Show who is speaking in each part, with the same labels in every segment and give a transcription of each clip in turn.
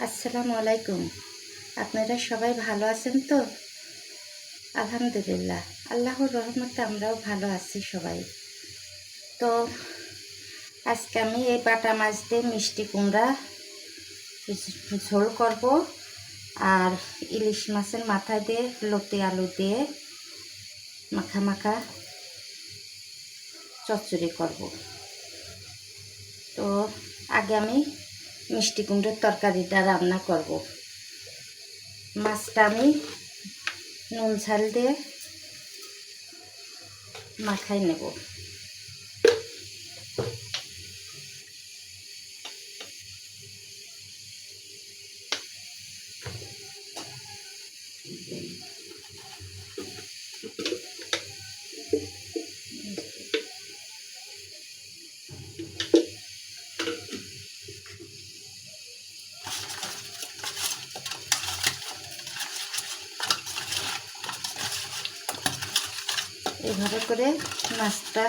Speaker 1: আসসালামু আলাইকুম। আপনারা সবাই ভালো আছেন তো? আলহামদুলিল্লাহ। আল্লাহর রহমতে আমরাও ভালো আছি সবাই। তো আজকে আমি এই বাটা মাছ দিয়ে মিষ্টি কুমড়া ঝোল করব আর ইলিশ মাছের মাথা দিয়ে, লতি আলু দিয়ে মাখা মাখা চচ্চড়ি করব। তো আগে আমি মিষ্টি কুমড়োর তরকারিটা রান্না করব। মাছটা আমি নুন ঝাল দিয়ে মাখাই নেব। এভাবে করে মাছটা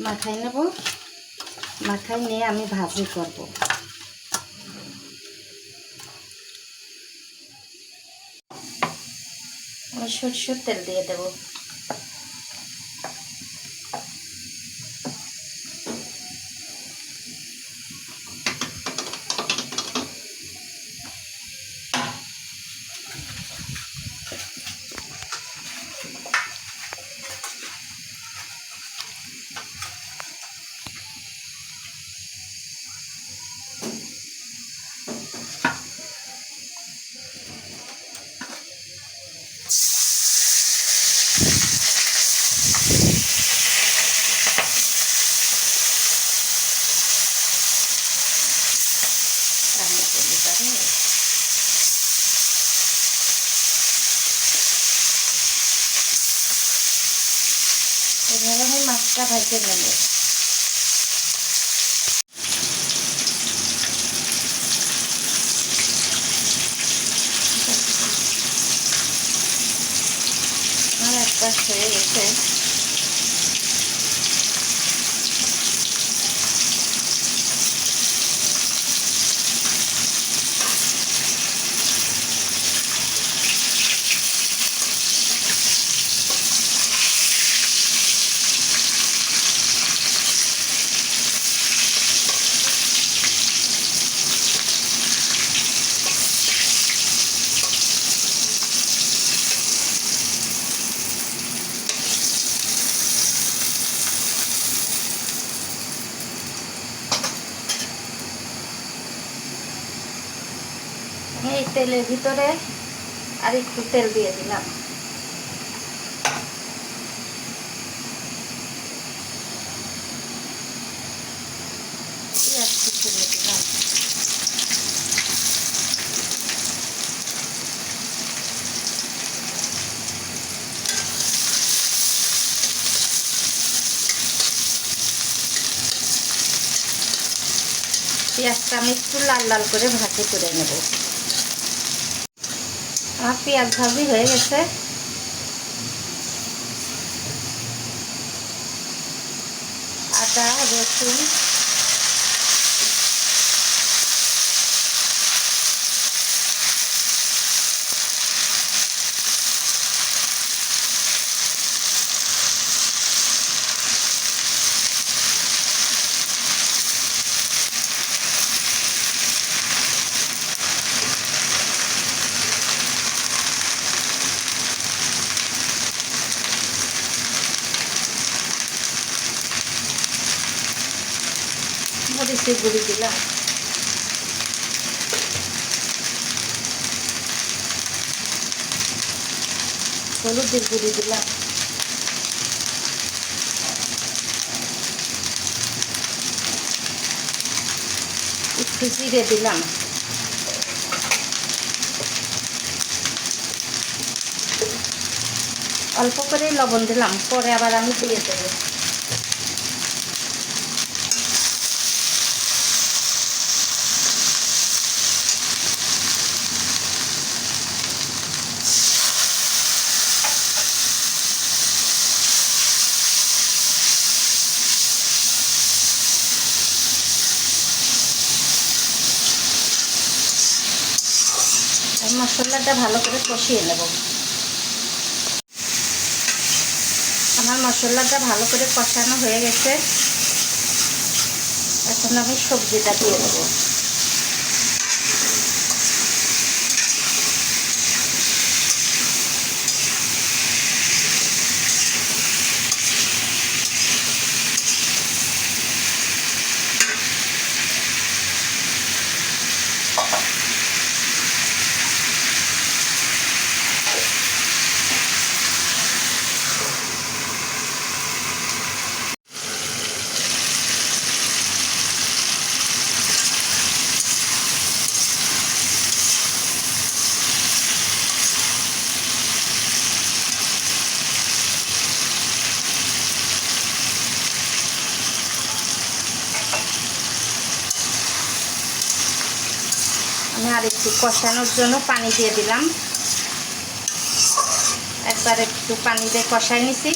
Speaker 1: মাথায় নেব। মাথায় নিয়ে আমি ভাজি করব। আমি সরষের তেল দিয়ে দেব রান্না করতে পারি এভাবে আমি মাছটা ভাজে তেলের ভিতরে আর একটু তেল দিয়ে দিলাম। পেঁয়াজটা আমি একটু লাল লাল করে ভাজি করে নেব। আমার পেঁয়াজ ভাজি হয়ে গেছে। আদা রসুন মরিচের গুঁড়ি দিলাম হলুদের গুঁড়ি দিলাম। একটু জিরে দিলাম। অল্প করে লবণ দিলাম, পরে আবার আমি দিয়ে দেবো। মশলাটা ভালো করে কষিয়ে নেব। আমার মশলাটা ভালো করে কষানো হয়ে গেছে। এখন আমি সবজিটা দিয়ে দেবো আমি আর একটু কষানোর জন্য পানি দিয়ে দিলাম। একবার একটু পানি দিয়ে কষাই নিছি।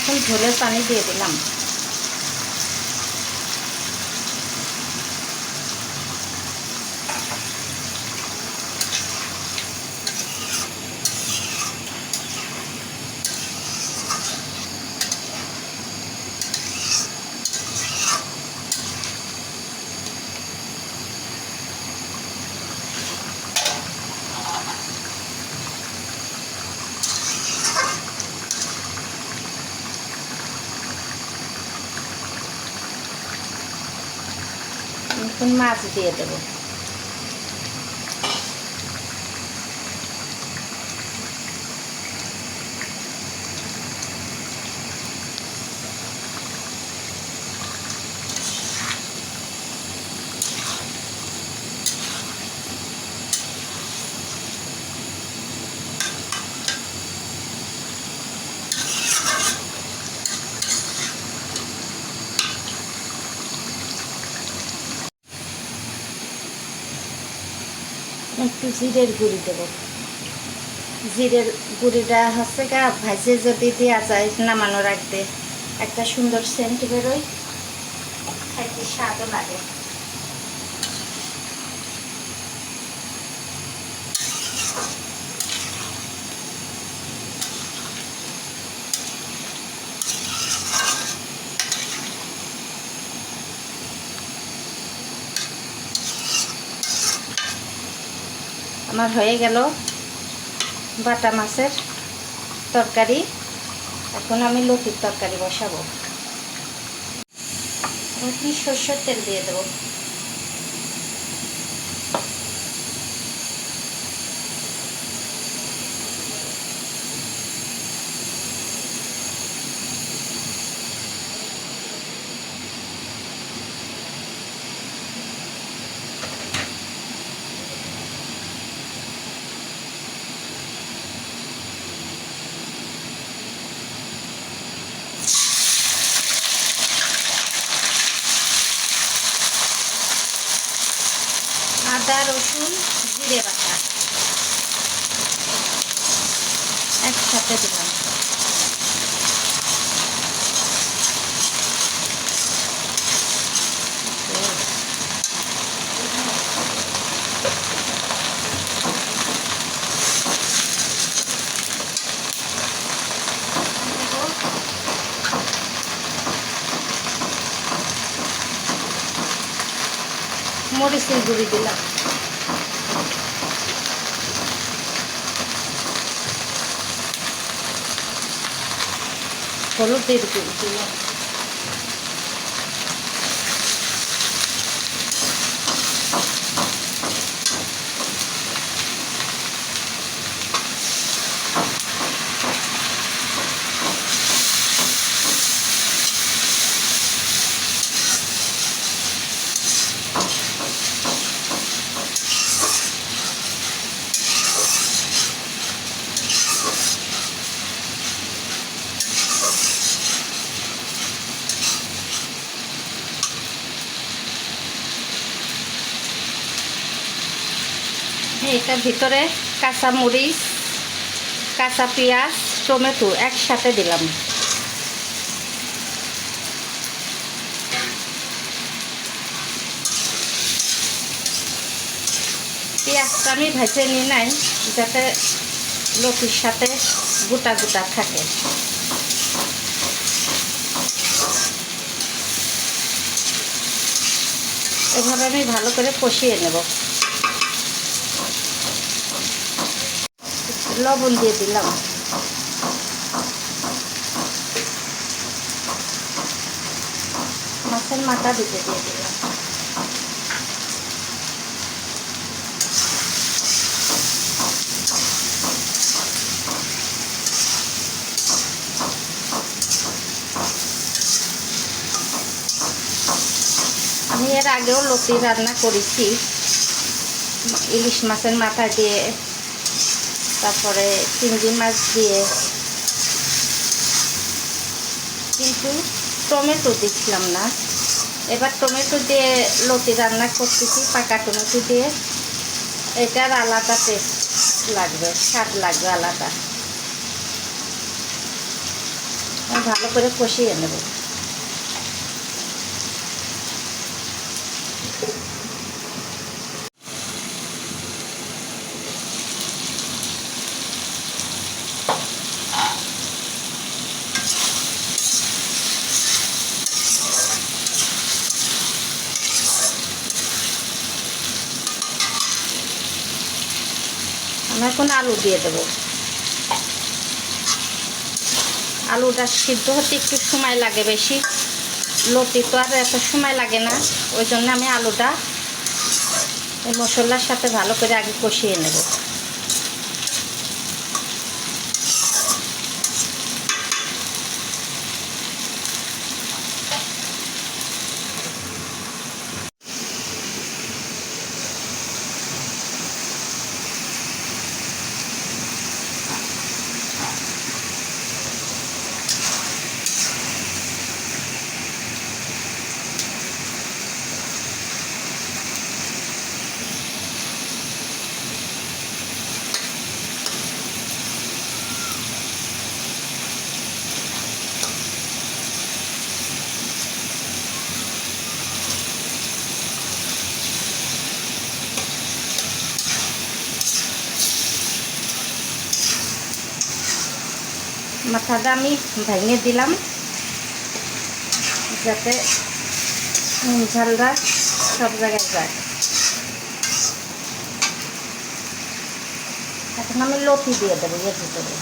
Speaker 1: এখন ঝোলের পানি দিয়ে দিলাম। এখন মাছ দিয়ে দেবো একটু জিরের গুঁড়ি দেবো। জিরের গুঁড়িটা হচ্ছে গা, ভাজে যদি দেওয়া যায় নামানো রাখতে একটা সুন্দর সেন্ট বেরোয় খাইতে স্বাদও লাগে। আমার হয়ে গেল বাটা মাছের তরকারি। এখন আমি লতির তরকারি বসাবো। এখন সর্ষের তেল দিয়ে দেবো। আদা রসুন জিরে বাটা। একসাথে দিলাম। মরিচের গুঁড়ি দিলাম। হলুদের গুঁড়ি দিলাম এটার ভিতরে কাঁচা মরিচ, কাঁচা পেঁয়াজ, টমেটো একসাথে দিলাম। পেঁয়াজটা আমি ভেজে নিই নাই, যাতে লতির সাথে গোটা গোটা থাকে। এভাবে আমি ভালো করে কষিয়ে নেব। লবণ দিয়ে দিলাম। মাছের মাথা দিতে দিয়ে দিলাম। আমি এর আগেও লতি রান্না করেছি। ইলিশ মাছের মাথা দিয়ে তারপরে চিংড়ি মাছ দিয়ে। কিন্তু টমেটো দিচ্ছিলাম না। এবার টমেটো দিয়ে লতি রান্না করতেছি, পাকা টমেটো দিয়ে। এটার আলাদা টেস্ট লাগবে, স্বাদ লাগবে আলাদা। ভালো করে কষিয়ে নেব আমি এখন আলু দিয়ে দেব। আলুটা সিদ্ধ হতে একটু সময় লাগে বেশি। লতি তো আর এত সময় লাগে না, ওই জন্য আমি আলুটা মশলার সাথে ভালো করে আগে কষিয়ে নেব। মাথাটা আমি ভেঙে দিলাম। যাতে ঝালটা সব জায়গায় যায়। এখন আমি লতি দিয়ে দেবো এর ভিতরে।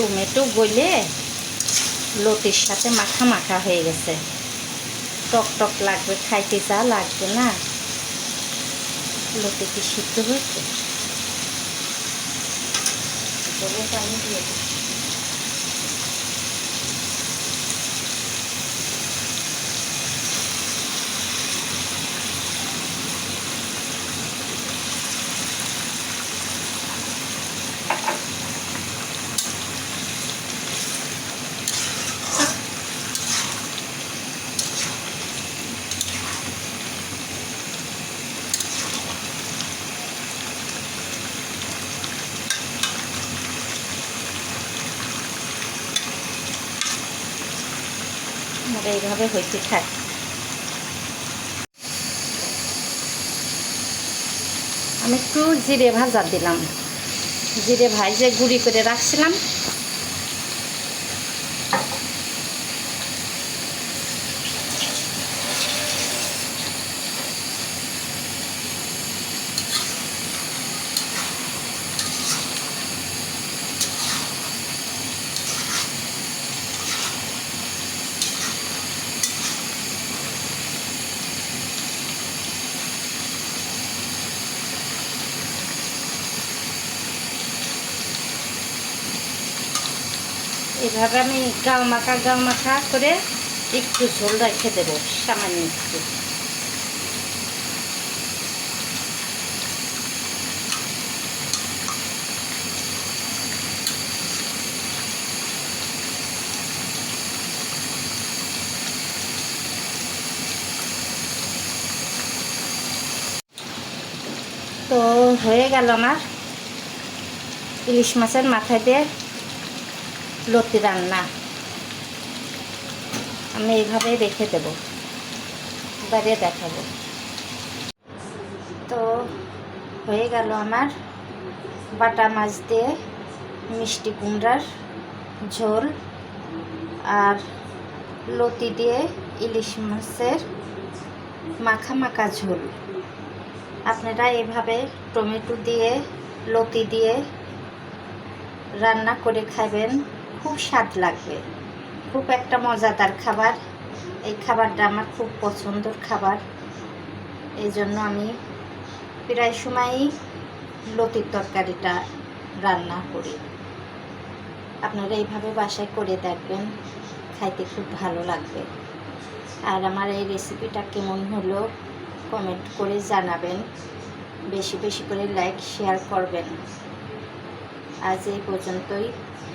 Speaker 1: টমেটো গলে লতির সাথে মাখা মাখা হয়ে গেছে। টক টক লাগবে, খাইতে যা লাগবে না। লতি কি সিদ্ধ হয়েছে? আমি দিয়ে দিই। হয়েছে থাক আমি একটু জিরে ভাজা দিলাম জিরে ভাজে গুঁড়ি করে রাখছিলাম এভাবে আমি গাও মাখা গাও মাখা করে একটু ঝোল রেখে দেবো, সামান্য একটু। তো হয়ে গেল আমার ইলিশ মাছের মাথায় দিয়ে লতি রান্না। আমি এইভাবেই রেখে দেব। বাইরে দেখাবো। তো হয়ে গেল আমার বাটা মাছ দিয়ে মিষ্টি কুমড়ার ঝোল আর লতি দিয়ে ইলিশ মাছের মাখা মাখা ঝোল। আপনারা এভাবে টমেটো দিয়ে, লতি দিয়ে রান্না করে খাবেন। খুব স্বাদ লাগবে। খুব একটা মজাদার খাবার। এই খাবারটা আমার খুব পছন্দর খাবার। এই জন্য আমি প্রায় সময়ই লতির তরকারিটা রান্না করি। আপনারা এইভাবে বাসায় করে দেখবেন, খাইতে খুব ভালো লাগবে। আর আমার এই রেসিপিটা কেমন হলো, কমেন্ট করে জানাবেন। বেশি বেশি করে লাইক, শেয়ার করবেন। আজ এই পর্যন্তই।